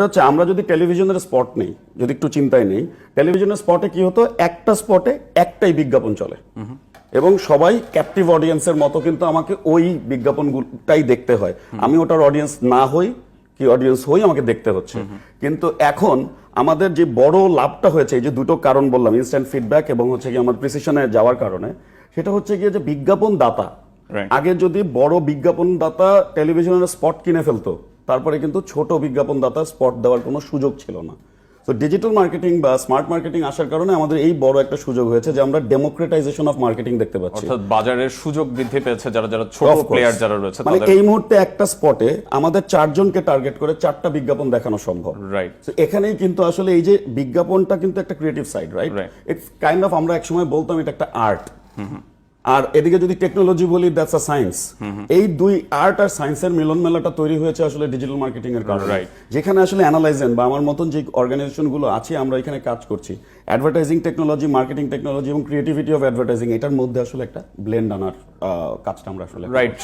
এটা হচ্ছে আমরা যদি টেলিভিশনের স্পট নেই যদি একটু চিন্তায় নেই টেলিভিশনের স্পটে কি হতো? একটা স্পটে একটাই বিজ্ঞাপন চলে। এবং সবাই ক্যাপটিভ অডিয়েন্সের মতো কিন্তু আমাকে ওই বিজ্ঞাপনটাই দেখতে হয়। আমি ওটার অডিয়েন্স না হই কি অডিয়েন্স হই আমাকে দেখতে হচ্ছে। কিন্তু এখন আমাদের যে বড় লাভটা হয়েছে এই যে দুটো কারণ বললাম ইনস্ট্যান্ট ফিডব্যাক এবং হচ্ছে কি আমার প্রিসিশনে যাওয়ার কারণে সেটা হচ্ছে গিয়ে যে বিজ্ঞাপন দাতা আগে যদি বড় বিজ্ঞাপন দাতা টেলিভিশনের স্পট কিনে ফেলতো তারপরে কিন্তু ছোট বিজ্ঞাপন দাতা স্পট দেওয়ার কোনো সুযোগ ছিল না। তো ডিজিটাল মার্কেটিং বা স্মার্ট মার্কেটিং আসার কারণে আমাদের এই বড় একটা সুযোগ হয়েছে যে আমরা ডেমোক্রেটাইজেশন অফ মার্কেটিং দেখতে পাচ্ছি। অর্থাৎ বাজারের সুযোগ বৃদ্ধি পেয়েছে যারা যারা ছোট প্লেয়ার যারা রয়েছে মানে এই মুহূর্তে একটা স্পটে আমাদের চারজনকে টার্গেট করে চারটা বিজ্ঞাপন দেখানো সম্ভব। রাইট তো এখানেই কিন্তু আসলে এই যে বিজ্ঞাপনটা কিন্তু একটা creative side right. It's kind of আমরা একসময় বলতাম এটা একটা আর্ট আর এদিকে যদি টেকনোলজি বলি দ্যাটস আ সায়েন্স এই দুই আর্ট আর সায়েন্সের মিলন মেলাটা তৈরি হয়েছে আসলে ডিজিটাল মার্কেটিং এর কারণে. যেখানে আসলে অ্যানালাইজেন বা আমার মতন যে অর্গানাইজেশনগুলো আছে আমরা এখানে কাজ করছি। অ্যাডভার্টাইজিং টেকনোলজি মার্কেটিং টেকনোলজি এবং ক্রিয়েটিভিটি অফ অ্যাডভার্টাইজিং এটার মধ্যে আসলে একটা ব্লেন্ড আনার কাজটা আমরা আসলে রাইট